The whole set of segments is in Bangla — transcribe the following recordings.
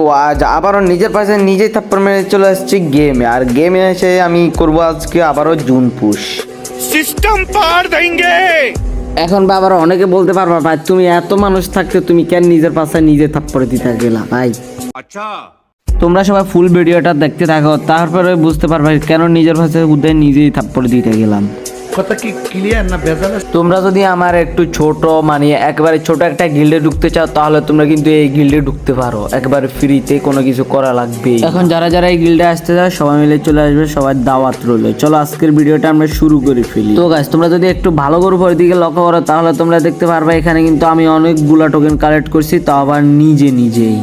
তো আজ আবারও নিজের পাশে নিজেই থাপ্পড় মেরে চলে আসছি গেমে আর গেমে এসে আমি করব আজকে আবারও জুন পুশ। সিস্টেম পার দেঙ্গে এখন বাবার অনেকে বলতে পারবা ভাই তুমি এত মানুষ থাকতে তুমি কেন নিজের পাশে নিজে থাপ্পর দিতে গেলা ভাই? আচ্ছা। তোমরা সবাই ফুল ভিডিওটা দেখতে থাকো তারপরে বুঝতে পারবে কেন নিজের পাশে উদয় নিজেই থাপ্পর দিতে গেলাম। কথা কি ক্লিয়ার না ভেজাল তোমরা যদি আমার একটু ছোট মানে একেবারে ছোট একটা গিল্ডে ঢুকতে চাও তাহলে তোমরা কিন্তু এই গিল্ডে ঢুকতে পারো। একেবারে ফ্রিতে কোনো কিছু করা লাগবে এখন যারা যারা এই গিল্ডে আসতে চাও সবাই মিলে চলে আসবে সবার দাওয়াত রইল। চলো আজকের ভিডিওটা আমরা শুরু করে ফেলি। তো গাছ তোমরা যদি একটু ভালো করে উপরের দিকে লক্ষ্য করো তাহলে তোমরা দেখতে পারবে এখানে কিন্তু আমি অনেকগুলা টোকেন কালেক্ট করছি তাও আবার নিজে নিজেই।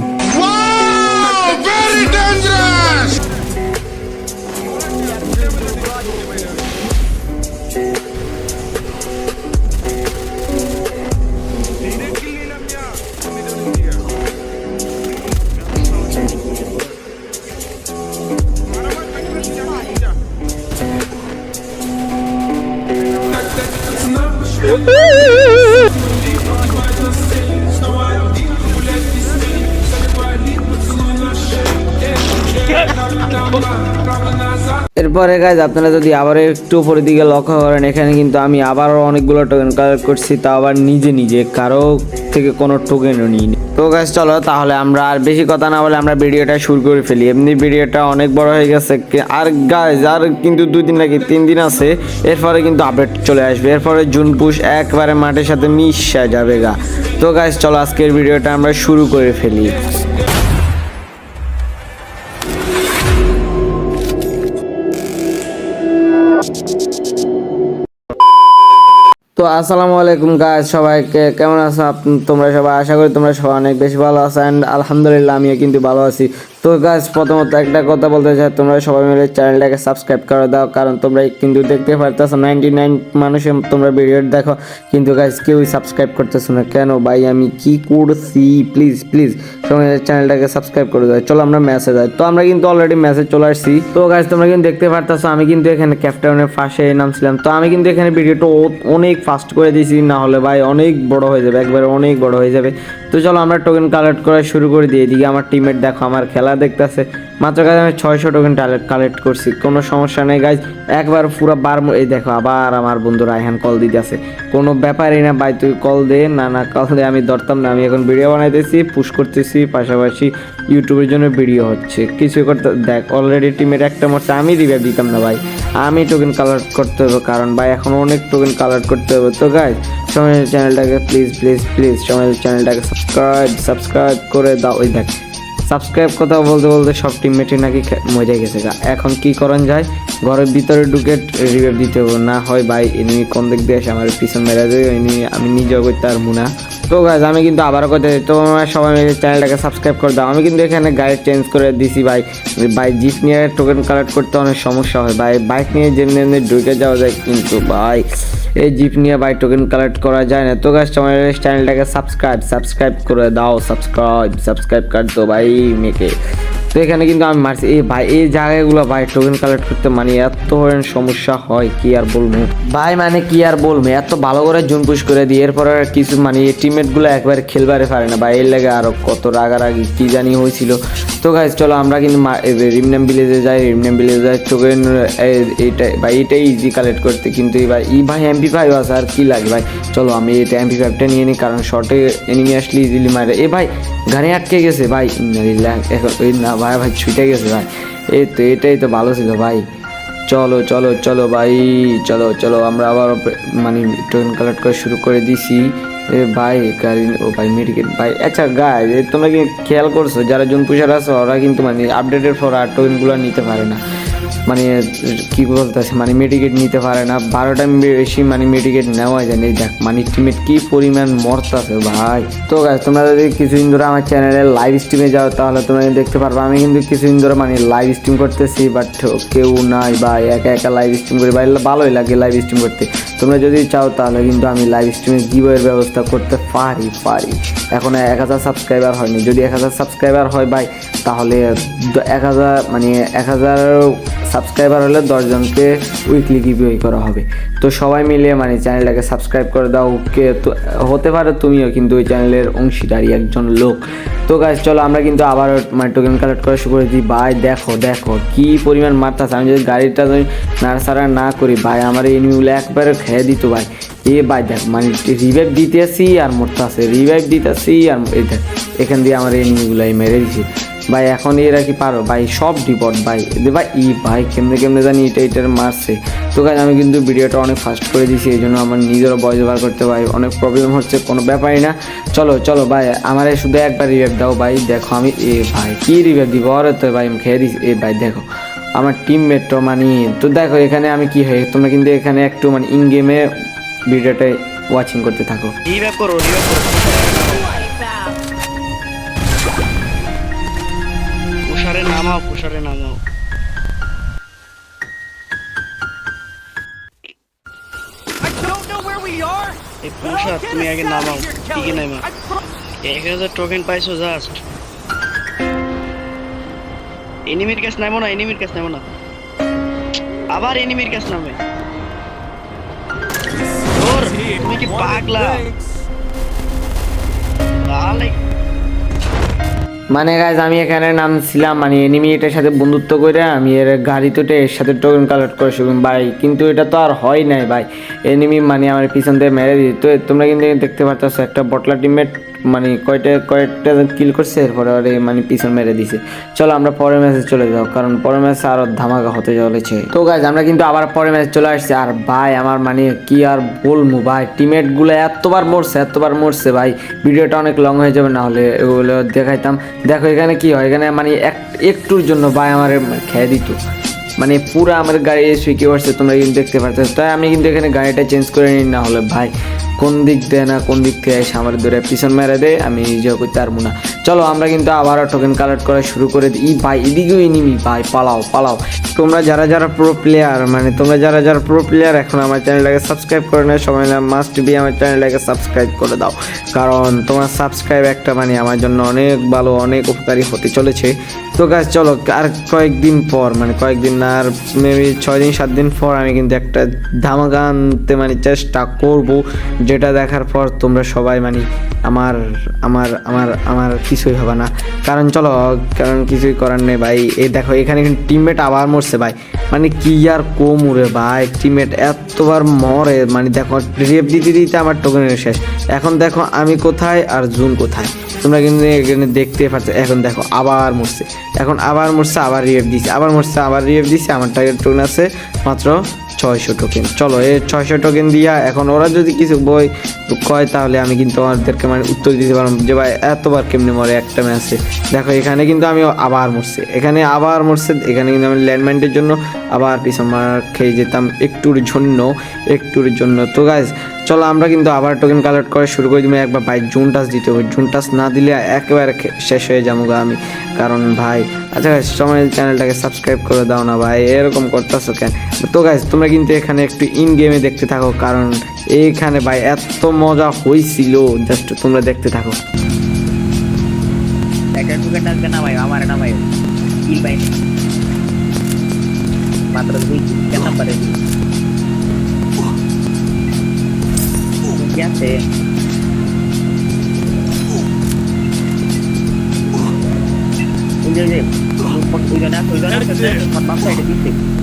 এরপরে গাইজ আপনারা যদি আবার একটু উপরের দিকে লক্ষ্য করেন, এখানে কিন্তু আমি আবারও অনেকগুলো টোকেন কালেক্ট করছি তা আবার নিজে নিজে, কারও থেকে কোনো টোকেনও নিই তো গাইজ চলো তাহলে আমরা আর বেশি কথা না বলে আমরা ভিডিওটা শুরু করে ফেলি। এমনি ভিডিওটা অনেক বড় হয়ে গেছে আর গাইজ আর কিন্তু দুই দিন নাকি তিন দিন আছে, এরপরে কিন্তু আপডেট চলে আসবে। এরপরে জুন পুশ একবারে মাঠের সাথে মিশা যাবে গা। তো গাইজ চলো আজকের ভিডিওটা আমরা শুরু করে ফেলি। আসসালামু আলাইকুম গাইজ সবাইকে কেমন আছো? তোমরা সবাই আশা করি তোমরা সবাই অনেক বেশি ভালো আছো অ্যান্ড আলহামদুলিল্লাহ আমিও কিন্তু ভালো আছি। তো গাইজ প্রথমত একটা কথা বলতে চাই, তোমরা সবাই মিলে চ্যানেলটাকে সাবস্ক্রাইব করে দাও, কারণ তোমরা কিন্তু দেখতে পারতেছো নাইনটি নাইন মানুষের তোমরা ভিডিও দেখো, কিন্তু গাইজ কেউই সাবস্ক্রাইব করতেছো না। কেন ভাই, আমি কি করছি? প্লিজ প্লিজ সবাই চ্যানেলটাকে সাবস্ক্রাইব করে দাও। চলো আমরা ম্যাসেজ যাই। তো আমরা কিন্তু অলরেডি ম্যাসেজ চলে আসছি। তো গাইজ তোমরা কিন্তু দেখতে পারতেছো, আমি কিন্তু এখানে ক্যাপ্টেনের ফাঁসে নামছিলাম। তো আমি কিন্তু এখানে ভিডিওটা অনেক ফাস্ট করে দিয়েছি না হলে ভাই অনেক বড় হয়ে যাবে একবারে অনেক বড় হয়ে যাবে। তো চলো আমরা টোকেন কালেক্ট করা শুরু করে দিই। এদিকে আমার টিমের দেখো, আমার খেলা দেখতেছে। মাত্র গাছ আমি ছয়শো টোকেন কালেক্ট করছি। কোনো সমস্যা নেই গাইজ একবার পুরো বার এই দেখো, আবার আমার বন্ধু রায়হান কল দিতেছে। কোনো ব্যাপারই না, ভাই, তুই কল দে। না না কল দে, আমি ধরতাম না। আমি এখন ভিডিও বানাইতেছি পুশ করতেছি। পাশাপাশি ইউটিউবের জন্য ভিডিও হচ্ছে। কিছু করতে দেখ অলরেডি টিমের একটা মরছে। আমি রিভাইভ দিতাম না, ভাই। আমি টোকেন কালেক্ট করতে হবে, কারণ ভাই, এখন অনেক টোকেন কালেক্ট করতে হবে। তো গাইজ সময় চ্যানেলটাকে প্লিজ প্লিজ প্লিজ সময় চ্যানেলটাকে সাবস্ক্রাইব সাবস্ক্রাইব করে দাও ওই দেখ সাবস্ক্রাইব কথা বলতে বলতে সব টিমমেটে নাকি মজা গেছে। এখন কি করেন যায় ঘরের ভিতরে ঢুকে রিভাইভ দিতে হবে। না হয় ভাই এনিমি কোন দিক দিয়ে আসে, আমার পিছন মেরে দেবে এনিমি আমি নিজেও করতে পারব না। তো গাছ আমি কিন্তু আবারও কথা তো তোমরা সবাই মিলে চ্যানেলটাকে সাবস্ক্রাইব করে দাও। আমি কিন্তু এখানে গাড়ি চেঞ্জ করে দিছি ভাই। ভাই জিপ নিয়ে টোকেন কালেক্ট করতে অনেক সমস্যা হয়। ভাই বাইক নিয়ে যেমনি এমনি ঢুকে যাওয়া যায় কিন্তু ভাই, এই জিপ নিয়ে ভাই টোকেন কালেক্ট করা যায় না। তো গাছ তোমার চ্যানেলটাকে সাবস্ক্রাইব সাবস্ক্রাইব করে দাও। সাবস্ক্রাইব সাবস্ক্রাইব কর দো ভাই মেকে তো এখানে কিন্তু আমি মারছি। এই ভাই, এই জায়গাগুলো ভাই টোকেন কালেক্ট করতে মানে এত সমস্যা হয়, কি আর বলব? ভাই মানে কি আর বলব? এত ভালো করে জুন পুশ করে দিই এরপর কিছু মানে টিমমেটগুলো একবার খেলবারে পারে না। ভাই, এর লাগে আরও কত রাগারাগি, কি জানি হয়েছিল। তো গাইজ চলো আমরা কিন্তু রিমনাম ভিলেজে যাই রিমনাম ভিলেজে যাই টোকেন এইটাই ভাই এটাই ইজি কালেক্ট করতে। কিন্তু এবার ই ভাই এমপি ফাইভ আছে, আর কি লাগে ভাই? চলো আমি এটা এমপি ফাইভটা নিয়ে নিই, কারণ শর্টে এনিমি আসলে ইজিলি মারে। এ ভাই, গাড়ি আটকে গেছে, ভাই। এখন না ভাই ভাই, ছুটে গেছে ভাই। এই তো, এটাই তো ভালো ছিল ভাই। চলো চলো চলো ভাই, চলো চলো, আমরা আবার মানে টোকেন কালেক্ট করে শুরু করে দিছি। এ ভাই, গাড়ি, ও ভাই মেডিকেল ভাই আচ্ছা গাই তোমরা কি খেয়াল করছ? যারা জুন পুষার আছো, ওরা কিন্তু মানে আপডেটের পর আর টোকেনগুলো নিতে পারে না। মানে কি বলতেছে মানে মেডিকেট নিতে পারে না। বারোটা বেশি মানে মেডিকেট নেওয়া যায় না দেখ মানে টিমেট কি পরিমাণ মরতাছে ভাই। তো গাছ তোমরা যদি কিছুদিন ধরে আমার চ্যানেলে লাইভ স্ট্রিমে যাও, তাহলে তোমরা দেখতে পারবে। আমি কিন্তু কিছুদিন ধরে মানে লাইভ স্ট্রিম করতেছি বাট কেউ নাই বা একা একা লাইভ স্ট্রিম করি বা ভালোই লাগে লাইভ স্ট্রিম করতে। তোমরা যদি চাও, তাহলে কিন্তু আমি লাইভ স্ট্রিমে গিভের ব্যবস্থা করতে পারি পারি। এখন এক হাজার সাবস্ক্রাইবার হয়নি। যদি এক হাজার সাবস্ক্রাইবার হয় ভাই, তাহলে এক হাজার মানে এক হাজার সাবস্ক্রাইবার হলে দশজনকে উইকলি গিভওয়ে করা হবে। তো সবাই মিলে মানে চ্যানেলটাকে সাবস্ক্রাইব করে দাও। কে তো হতে পারে তুমিও কিন্তু ওই চ্যানেলের অংশীদারি একজন লোক। তো গাছ চলো আমরা কিন্তু আবার মানে টোকেন কালেক্ট করা শুরু করে দিই ভাই, দেখো দেখো, কি পরিমাণ মারতাছে আমি যদি গাড়িটা যদি নাড়াচাড়া না করি, ভাই, আমার এই একবারে খেয়ে দিত, ভাই। এ ভাই, দেখ মানে রিভাইভ দিতেছি আর মরতেছে। রিভাইভ দিতেছি আর এই দেখ, এখান দিয়ে আমার এনিমিগুলো মেরে দিছি। ভাই, এখন এরা কি পারো? ভাই, সব ডিপট ভাই। ভাই, ই ভাই, কেমনে কেমনে জানি এটা এটার মারছে। তো গাছ আমি কিন্তু ভিডিওটা অনেক ফাস্ট করে দিয়েছি, এই জন্য আমার নিজেরও ভয়েস ওভার করতে ভাই, অনেক প্রবলেম হচ্ছে, কোনো ব্যাপারই না। চলো চলো ভাই, আমার শুধু একবার রিভাইভ দাও ভাই, দেখো আমি, এ ভাই, কি রিভাইভ দিব? আরে তো ভাই, আমি খেয়ে দিছি এ ভাই, দেখো, আমার টিমমেটও মানে তো দেখো এখানে আমি কি হয়, তোমরা কিন্তু এখানে একটু মানে ইন গেমে ভিডিওটা ওয়াচিং করতে থাকো। রিভাইভ করো করো নামাও পুষারে নামাও এই পুষার তুমি আগে নামাও টিকে নামাও এক হাজার টোকেন পাইছো জাস্ট এনিমির কাছে নামো না এনিমির কাছে নামো না। আবার এনিমির কাছে নামে। তুমি কি পাগলা? মানে গাইজ আমি এখানে নামছিলাম মানে এনিমি এটার সাথে বন্ধুত্ব করে আমি এর গাড়ি তোটে এর সাথে টোকেন কালেক্ট করে শুনুন ভাই, কিন্তু এটা তো আর হয় নাই, ভাই। এনিমি মানে আমার পিছন থেকে মেরে দিই তো তোমরা কিন্তু দেখতে পাচ্ছ একটা বটলা টিমমেট মানে কয়টা, কয়েকটা কিল করছে, এরপরে ওরে মানে পিছন মেরে দিছে। চলো আমরা পরের ম্যাচে চলে যাও, কারণ পরের ম্যাচে আরও ধামাকা হতে চলেছে। তো গাইজ আমরা কিন্তু আবার পরের ম্যাচে চলে আসছি। আর ভাই, আমার মানে কি আর বলব ভাই টিমমেটগুলো এতবার মরছে এতবার মরছে ভাই। ভিডিওটা অনেক লং হয়ে যাবে না হলে ওগুলো দেখাইতাম। দেখো এখানে কি হয়, এখানে মানে এক, একটুর জন্য ভাই আমার খেয়ে দিত। মানে পুরো আমার গাড়ি এসে কি করছে, তোমরা কিন্তু দেখতে পাচ্ছ তাই আমি কিন্তু এখানে গাড়িটা চেঞ্জ করে নিই না হলে ভাই কোন দিক দেয় না, কোন দিক থেকে এসে আমার ধরে পিছন মেরে দেয়, আমি নিজেও করতে পারব না। চলো, আমরা কিন্তু আবারও টোকেন কালেক্ট করা শুরু করে দিই। ভাই এদিকেও নিমি ভাই, পালাও পালাও। তোমরা যারা যারা প্রো প্লেয়ার মানে তোমরা যারা যারা প্রো প্লেয়ার এখন আমার চ্যানেলটাকে সাবস্ক্রাইব করে নেয় সবাই মাস্ট বি আমার চ্যানেলটাকে সাবস্ক্রাইব করে দাও। কারণ তোমার সাবস্ক্রাইব একটা মানে আমার জন্য অনেক ভালো, অনেক উপকারী হতে চলেছে। তো গাছ চলো, আর কয়েকদিন পর মানে কয়েকদিন না, আর মেবি ছয় দিন, সাত দিন পর আমি কিন্তু একটা ধামাকা আনতে মানে চেষ্টা করব। যেটা দেখার পর তোমরা সবাই মানে আমার আমার আমার আমার কিছুই হবে না। কারণ চলো, কারণ কিছুই করার নেই ভাই। এ দেখো, এখানে কিন্তু টিমমেট আবার মরছে ভাই। মানে কি আর কম উড়ে ভাই টিমমেট এতবার মরে। মানে দেখো রেপ দিতে দিতে আমার টোকেনের শেষ। এখন দেখো, আমি কোথায় আর জুন কোথায়? তোমরা কিন্তু এখানে দেখতে পাচ্ছ এখন দেখো, আবার মরছে। এখন আবার মরছে, আবার রিয়েভ দিছে, আবার মরছে, আবার রিয়েভ দিছে, আমার টার্গেট টোকেন আছে। মাত্র ছয়শো টোকেন চলো, এই ছয়শো টোকেন দিয়া এখন ওরা যদি কিছু বই কয়, তাহলে আমি কিন্তু আমাদেরকে মানে উত্তর দিতে পারলাম যে ভাই, এতবার কেমনে মরে একটা ম্যাচে? দেখো, এখানে কিন্তু আমি আবার মরছে। এখানে আবার মরছে, এখানে কিন্তু আমি ল্যান্ডমাইন্ডের জন্য আবার পিছন মার খেয়ে যেতাম। একটুর জন্য একটুর জন্য। তো গাইজ চলো আমরা কিন্তু আবার টোকেন কালেক্ট করে শুরু করে দিব। একবার ভাই জুন টাস দিতে হবে। জুন টাস না দিলে একেবারে শেষ হয়ে যাব আমি। কারণ ভাই আচ্ছা গাইজ সময় চ্যানেলটাকে সাবস্ক্রাইব করে দাও না ভাই। এরকম করতেছো কেন? তো গাইজ তোমরা কিন্তু এখানে একটু ইন গেমে দেখতে থাকো। কারণ এইখানে ভাই এত মজা হয়েছিল জাস্ট তোমরা দেখতে থাকো। না ভাই, আমার না ভাই। ভাই মাত্র দুই কেন নাম্বারে কি আছে ওই যে ওই যে ওই জন্য ওই জন্য বাম সাইডে দিচ্ছে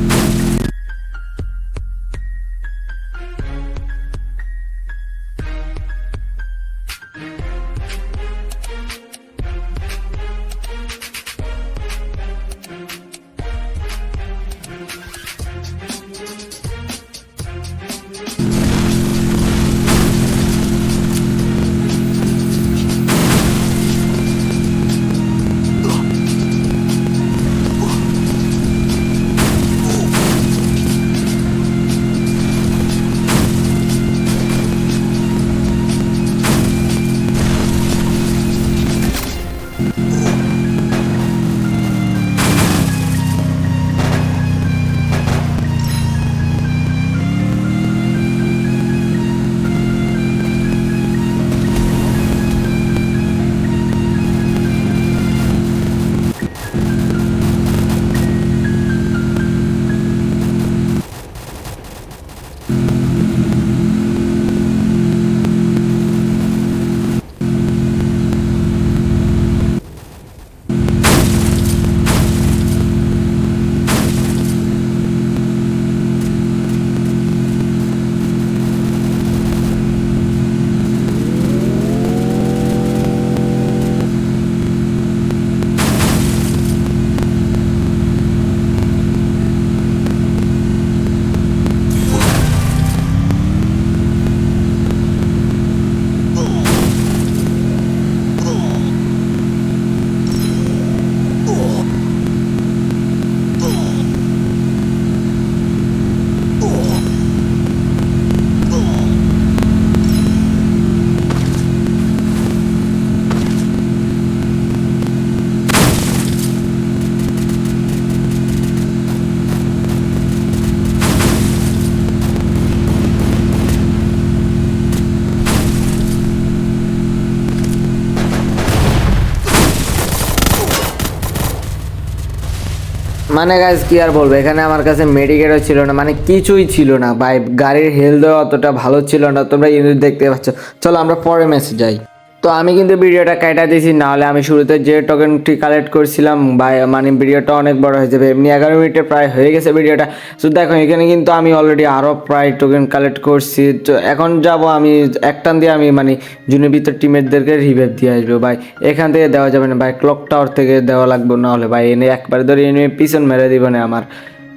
মানে গাইজ কি আর বলব? এখানে আমার কাছে মেডিকেটও ছিল না মানে কিছুই ছিল না। বাই গাড়ির হেলথও অতটা ভালো ছিল না, তোমরা ইউনিট দেখতে পাচ্ছ। চলো আমরা পরে ম্যাচে যাই। তো আমি কিন্তু ভিডিওটা কাটা দিয়েছি নাহলে আমি শুরুতে যে টোকেনটি কালেক্ট করছিলাম, বা মানে ভিডিওটা অনেক বড় হয়ে যাবে এমনি এগারো মিনিটে প্রায় হয়ে গেছে ভিডিওটা। তো দেখো, এখানে কিন্তু আমি অলরেডি আরও প্রায় টোকেন কালেক্ট করছি। তো এখন যাব আমি এক টান দিয়ে আমি মানে জুনের ভিতর টিমেটদেরকে রিভেভ দিয়ে আসব, ভাই। এখান থেকে দেওয়া যাবে না, ভাই। ক্লক টাওয়ার থেকে দেওয়া লাগবে না হলে ভাই, এনে একবারে ধরে এনে পিছন মেরে দিবে না আমার।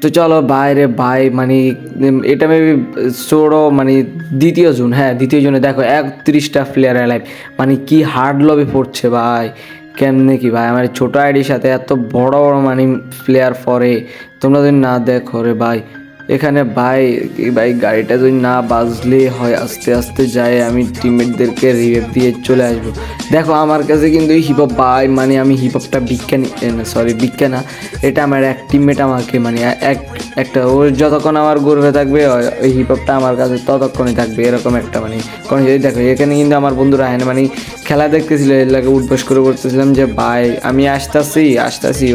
তো চলো বাইরে ভাই মানে এটা মেবি ষোলো মানে দ্বিতীয় জুন হ্যাঁ দ্বিতীয় জুনে দেখো, একত্রিশটা প্লেয়ার লাইভ মানে কি হার্ড লবে পড়ছে ভাই, কেমনে কি ভাই, আমার ছোটো আইডির সাথে এত বড় বড় মানে প্লেয়ার পরে তোমরা যদি না দেখো রে ভাই এখানে ভাই ভাই গাড়িটা যদি না বাজলে হয় আস্তে আস্তে যায়, আমি টিমমেটদেরকে রিভেভ দিয়ে চলে আসব। দেখো, আমার কাছে কিন্তু হিপহপ ভাই মানে আমি হিপ হপটা বিজ্ঞানী সরি বিজ্ঞান। না এটা আমার এক টিমমেট আমাকে মানে এক, একটা ওর যতক্ষণ আমার গর্বে থাকবে, ওই- হিপ হপটা আমার কাছে ততক্ষণই থাকবে, এরকম একটা মানে কারণ যদি দেখো, এখানে কিন্তু আমার বন্ধুরা হয় না মানে খেলা দেখতেছিল, এর লাগে উঠবাস করে করতেছিলাম যে, ভাই, আমি আসতেছি আসতেছি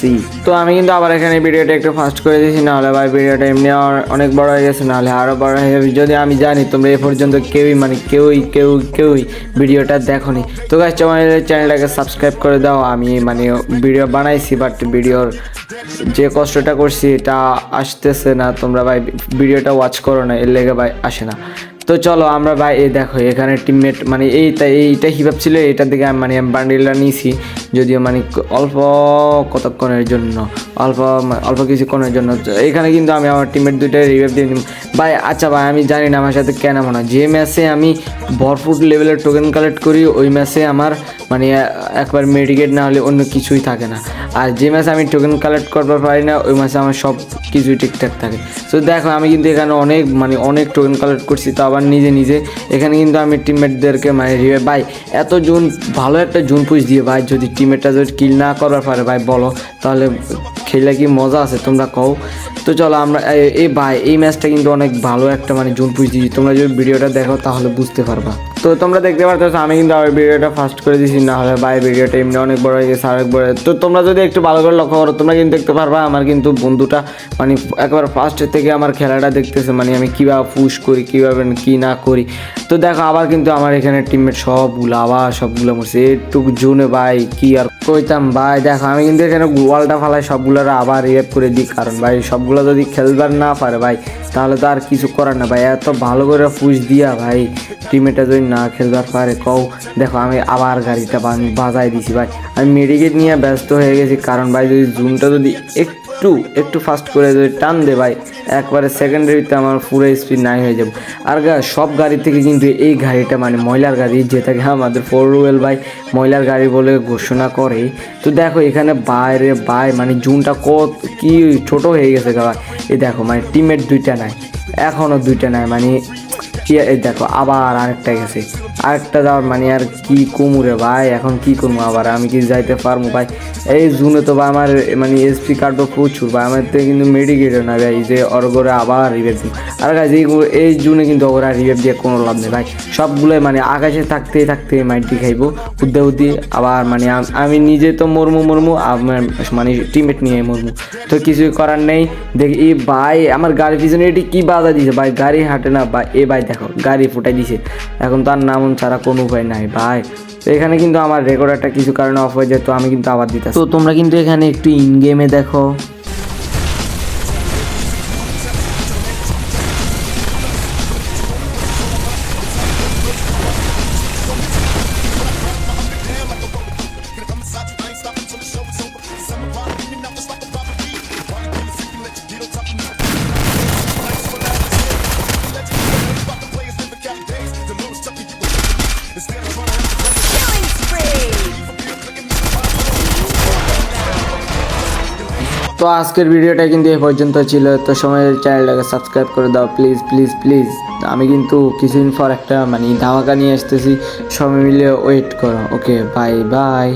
সি তো আমি কিন্তু আবার এখানে ভিডিওটা একটু ফাস্ট করে দিয়েছি, নাহলে ভাই ভিডিওটা এমনি অনেক বড় হয়ে গেছে, নাহলে আরও বড় হয়ে যাবে। যদি আমি জানি তোমরা এ পর্যন্ত কেউই মানে কেউই, কেউ, কেউই ভিডিওটা দেখো নি তো গাছ আমার চ্যানেলটাকে সাবস্ক্রাইব করে দাও। আমি মানে ভিডিও বানাইছি বাট ভিডিওর যে কষ্টটা করছি, এটা আসতেছে না। তোমরা ভাই, ভিডিওটা ওয়াচ করো না, এর লেগে ভাই, আসে না। তো চলো আমরা ভাই, এই দেখো, এখানে টিমমেট মানে এইটা এইটা হিসাব ছিল এটার দিকে আমি মানে বান্ডিলটা নিয়েছি, যদিও মানে অল্প কতক্ষণের জন্য, অল্প অল্প কিছুক্ষণের জন্য এখানে কিন্তু আমি আমার টিমমেট দুইটা রিভাইভ দিয়ে দিই ভাই আচ্ছা ভাই, আমি জানি না, আমার সাথে কেন মনে হয়, যে ম্যাচে আমি ভরপুর লেভেলের টোকেন কালেক্ট করি, ওই ম্যাচে আমার মানে একবার মেডিকেট না হলে অন্য কিছুই থাকে না। আর যে ম্যাচে আমি টোকেন কালেক্ট করতে পারি না, ওই ম্যাচে আমার সব কিছুই ঠিকঠাক থাকে। তো দেখো, আমি কিন্তু এখানে অনেক মানে অনেক টোকেন কালেক্ট করছি, তো আবার নিজে নিজে। এখানে কিন্তু আমি টিমমেটদেরকে মানে রিভাইভ ভাই, এত জুন, ভালো একটা জুন পুষ দিয়ে, ভাই, যদি টিমমেটটা যদি কিল না করবার পারে, ভাই, বলো, তাহলে খেলে কি মজা আছে, তোমরা কও? তো চলো, আমরা এই ভাই, এই ম্যাচটা কিন্তু অনেক ভালো একটা মানে জুন পুষ দিয়েছি। তোমরা যদি ভিডিওটা দেখো, তাহলে বুঝতে পারবা। তো তোমরা দেখতে পারতেছো, আমি কিন্তু আমার ভিডিওটা ফার্স্ট করে দিছি না হলে ভাই ভিডিওটা এমনি অনেক বড় হয়ে গেছে, আরেক বড় তো তোমরা যদি একটু ভালো করে লক্ষ্য করো, তোমরা কিন্তু দেখতে পারবা আমার কিন্তু বন্ধুটা মানে একবার ফার্স্ট থেকে আমার খেলাটা দেখতেছে মানে আমি কীভাবে পুশ করি, কীভাবে কি না করি। তো দেখো, আবার কিন্তু আমার এখানে টিমমেট সবগুলো আবার সবগুলো মরছে, এটুকু জুনে ভাই কি আর কইতাম, ভাই, দেখো, আমি কিন্তু এখানে গোয়ালটা ফালাই সবগুলোর আবার রিয়েপ করে দিই। কারণ ভাই, সবগুলো যদি খেলবার না পারে ভাই, তাহলে তো আর কিছু করার না ভাই। এত ভালো করে ফুস দিয়া ভাই টিমেটা যদি না খেলবার পারে, কও, দেখো, আমি আবার গাড়িটা বাজাই দিছি ভাই। আমি মেডিকেট নিয়ে ব্যস্ত হয়ে গেছি। কারণ ভাই, যদি জুমটা যদি একটু একটু একটু ফাস্ট করে যদি টান দে ভাই, একবারে সেকেন্ডারিতে আমার পুরো স্পিড নাই হয়ে যাবে। আর গা, সব গাড়ি থেকে কিন্তু এই গাড়িটা মানে ময়লার গাড়ি যেটাকে আমাদের ফোর হুইল ভাই ময়লার গাড়ি বলে ঘোষণা করে। তো দেখো এখানে বাইরে, বাই মানে জুনটা কত, কি ছোট হয়ে গেছে ভাই। এই দেখো মানে টিমের দুইটা নাই এখনও দুইটা নাই মানে এই দেখো আবার আরেকটা গেছে। আরেকটা যাওয়ার মানে আর কি কুমুরে ভাই? এখন কি করব আবার? আমি কি যাইতে পারব ভাই? এই জুনে তো ভাই আমার মানে এসপি কার্ডও প্রচুর ভাই। আমার তো কিন্তু মেডিকেটও না ভাই। যে অরগরে আবার রিভেভ দিন আর গাছ এই এই জুনে কিন্তু ওরা রিভেভ দিয়ে কোনো লাভ নেই ভাই। সবগুলোই মানে আকাশে থাকতে থাকতে মাইটি খাইবো। উদ্দে উদ্দি আবার মানে আমি নিজে তো মরমু মরমু, আমার মানে টিমমেট নিয়ে মরমু। তো কিছুই করার নেই। দেখি এই ভাই, আমার গাড়ি পিছনে এটি কি বাধা দিছে? ভাই, গাড়ি হাঁটে না ভাই। এ ভাই, দেখো, গাড়ি ফুটাই দিছে। এখন তার নাম ছাড়া কোনো উপায় নাই, ভাই। তো এখানে কিন্তু আমার রেকর্ডারটা কিছু কারণে অফ হয়ে যেত আমি কিন্তু আবার দিতাম তো তোমরা কিন্তু এখানে একটু ইন গেমে দেখো। তো আজকের ভিডিওটা কিন্তু এ পর্যন্ত ছিল। তো সময় চ্যানেলটাকে সাবস্ক্রাইব করে দাও। প্লিজ প্লিজ প্লিজ আমি কিন্তু কিছুদিন পর একটা মানে ধামাকা নিয়ে আসতেছি। সবাই মিলে ওয়েট করো। Okay bye bye